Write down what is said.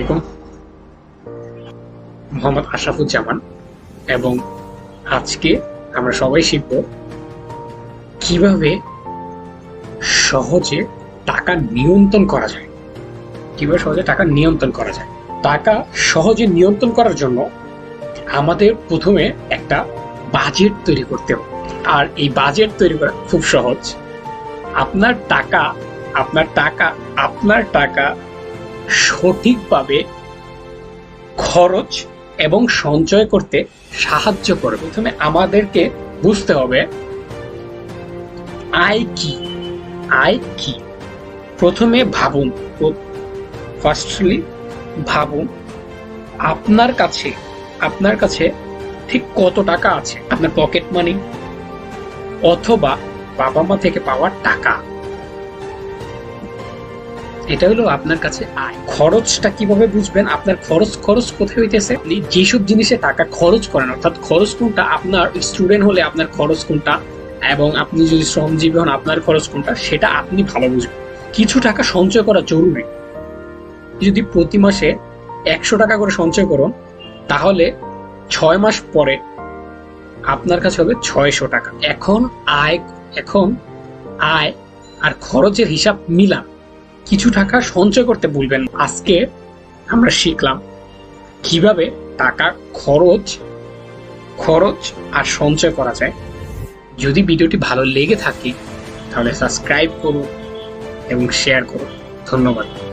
আলাইকুম। মোহাম্মদ আশরাফুজ্জামান। এবং আজকে আমরা সবাই শিখব কীভাবে সহজে টাকা নিয়ন্ত্রণ করা যায়। কীভাবে সহজে টাকা নিয়ন্ত্রণ করা যায়। টাকা সহজে নিয়ন্ত্রণ করার জন্য আমাদের প্রথমে একটা বাজেট তৈরি করতে হবে। আর এই বাজেট তৈরি করা খুব সহজ। আপনার টাকা আপনার টাকা আপনার টাকা সঠিকভাবে খরচ এবং সঞ্চয় করতে সাহায্য করে। প্রথমে আমাদেরকে বুঝতে হবে আয় কি? আয় কি? প্রথমে ভাবুন। ফার্স্টলি ভাবুন, আপনার কাছে আপনার কাছে ঠিক কত টাকা আছে? আপনার পকেট মানি অথবা বাবা মা থেকে পাওয়া টাকা। এটা হলো আপনার কাছে আয়। খরচটা কীভাবে বুঝবেন? আপনার খরচ খরচ কোথায় হইতেছে? আপনি যেসব জিনিসে টাকা খরচ করেন, অর্থাৎ খরচ কোনটা? আপনার স্টুডেন্ট হলে আপনার খরচ কোনটা? এবং আপনি যদি শ্রমজীবী হন, আপনার খরচ কোনটা? সেটা আপনি ভালো বুঝবেন। কিছু টাকা সঞ্চয় করা জরুরি। যদি প্রতি মাসে একশো টাকা করে সঞ্চয় করুন, তাহলে ছয় মাস পরে আপনার কাছে হবে ছয়শো টাকা। এখন আয় এখন আয় আর খরচের হিসাব মিলান। কিছু টাকা সঞ্চয় করতে ভুলবেন আজকে আমরা শিখলাম কীভাবে টাকা খরচ খরচ আর সঞ্চয় করা যায়। যদি ভিডিওটি ভালো লেগে থাকে, তাহলে সাবস্ক্রাইব করুন এবং শেয়ার করুন। ধন্যবাদ।